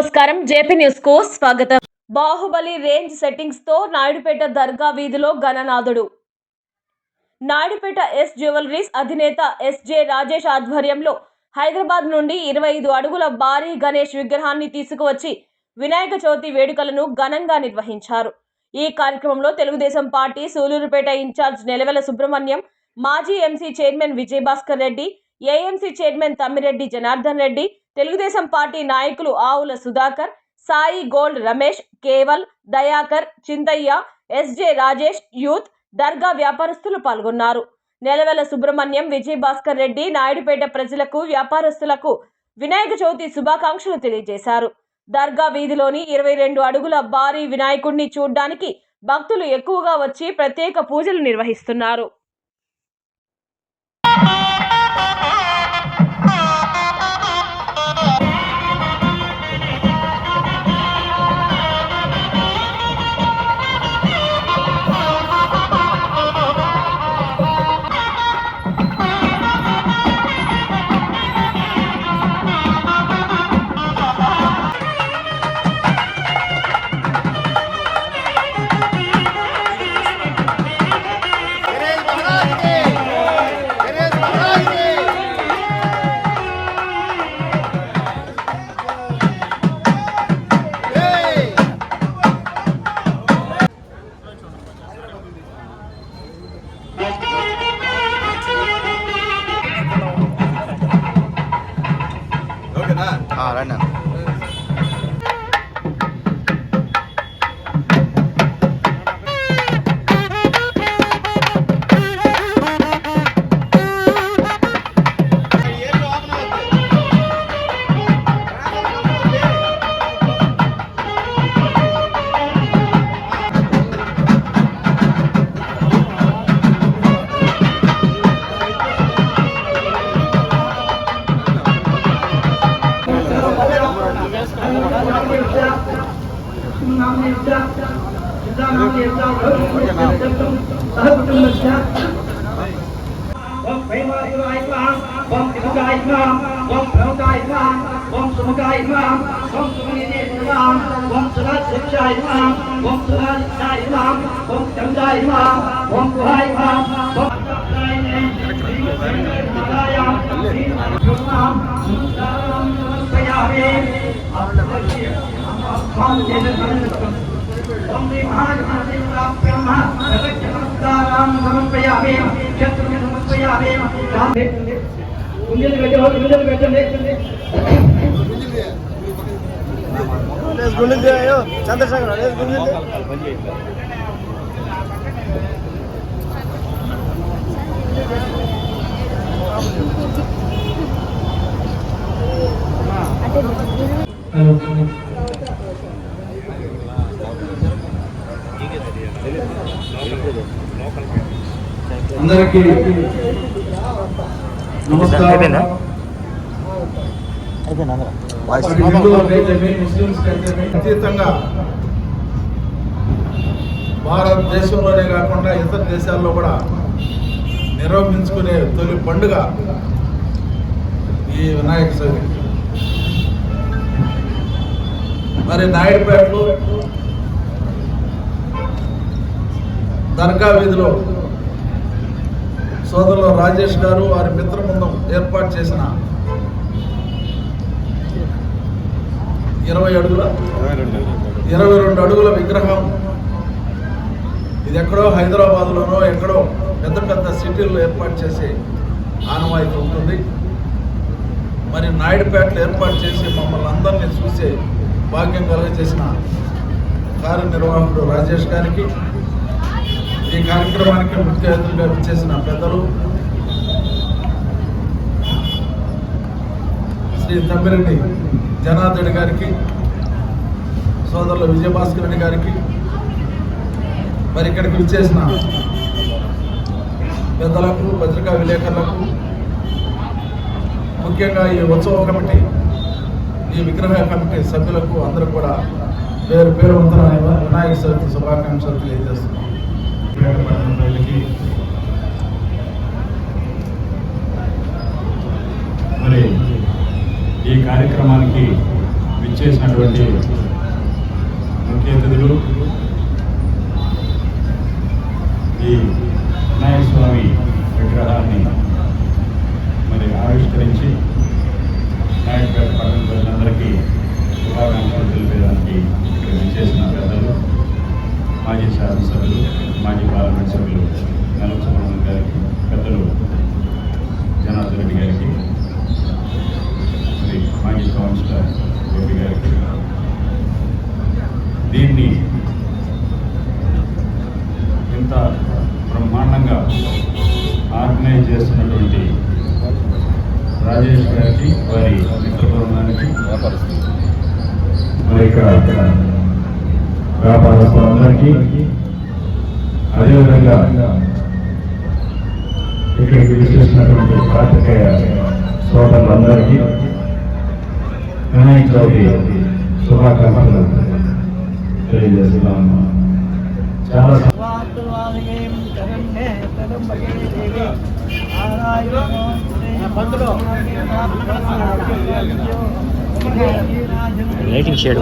నమస్కారం. జేపీ న్యూస్కు స్వాగతం. బాహుబలి రేంజ్ సెట్టింగ్స్తో నాయుడుపేట దర్గా వీధిలో గణనాథుడు నాయుడుపేట ఎస్ జ్యువెలరీస్ అధినేత ఎస్జే రాజేష్ ఆధ్వర్యంలో హైదరాబాద్ నుండి ఇరవై ఐదు అడుగుల భారీ గణేష్ విగ్రహాన్ని తీసుకువచ్చి వినాయక చవితి వేడుకలను ఘనంగా నిర్వహించారు. ఈ కార్యక్రమంలో Telugu Desam party Sullurpeta in charge Nelavala Subrahmanyam మాజీ MC chairman Vijayabhaskar Reddy AMC chairman Thammireddy Janardhan Reddy Telugu Desam party నాయకులు Avula Sudhakar Sai gold Ramesh Keval Dayakar Chintaiah SJ Rajesh youth దర్గా వ్యాపారస్తులు పాల్గొన్నారు. నెలవెల సుబ్రహ్మణ్యం విజయ్ భాస్కర్ రెడ్డి నాయుడుపేట ప్రజలకు వ్యాపారస్తులకు వినాయక చవితి శుభాకాంక్షలు తెలియజేశారు. దర్గా వీధిలోని ఇరవై రెండు అడుగుల భారీ వినాయకుడిని చూడ్డానికి భక్తులు ఎక్కువగా వచ్చి ప్రత్యేక పూజలు నిర్వహిస్తున్నారు. రండి 我不害怕我不害怕我不害怕 గుంజలు పెట్టండి గుంజలు పెట్టండి చంద్రశేఖర్ గుండె అందరికీ నమస్కారం. భారతదేశంలోనే కాకుండా ఇతర దేశాల్లో కూడా నిర్వహించుకునే తొలి పండుగ ఈ వినాయక చవితి. మరి నాయుడుపేటలో దర్గా వీధిలో సోదరులు రాజేష్ గారు వారి మిత్రబృందం ఏర్పాటు చేసిన ఇరవై అడుగుల ఇరవై రెండు అడుగుల విగ్రహం. ఇది ఎక్కడో హైదరాబాద్లోనో ఎక్కడో పెద్ద పెద్ద సిటీల్లో ఏర్పాటు చేసి ఆనవాయితీ ఉంటుంది. మరి నాయుడుపేటలో ఏర్పాటు చేసి మమ్మల్ని అందరినీ చూసే భాగ్యం కలుగజేసిన కార్యనిర్వాహకుడు రాజేష్ గారికి ఈ కార్యక్రమానికి ముఖ్య అతిథులుగా విచ్చేసిన పెద్దలు శ్రీ తమ్మిరెడ్డి జనార్దన్ గారికి సోదరులు విజయభాస్కర్ రెడ్డి గారికి మరి ఇక్కడికి విచ్చేసిన పెద్దలకు పత్రికా విలేకరులకు ముఖ్యంగా ఈ ఉత్సవ కమిటీ ఈ విగ్రహ కమిటీ సభ్యులకు అందరూ కూడా పేరు పేరు వందన వినాయక చవితి శుభాకాంక్షలు తెలియజేస్తున్నాం ప్రజలకి మరి ఈ కార్యక్రమానికి విచ్చేసినటువంటి ముఖ్య అతిథులు మాజీ శాసనసభ్యులు మాజీ పార్లమెంట్ సభ్యులు నెల సుబ్రహ్మణ్యం గారికి పెద్దలు జనార్దన్ రెడ్డి గారికి శ్రీ మాజీ కౌన్సిలర్ రెడ్డి గారికి దీన్ని ఇంత బ్రహ్మాండంగా ఆర్గనైజ్ చేస్తున్నటువంటి రాజేష్ గారికి వారి మిత్ర బృందానికి మరి ఇక్కడ వ్యాపారస్తులందరికీ అదేవిధంగా ఇక్కడికి విచ్చేసినటువంటి పాత్రికేయ సోదరులందరికీ వినాయక చవితి శుభాకాంక్షలు తెలియజేస్తున్నాను చాలా లైటింగ్ షేడ్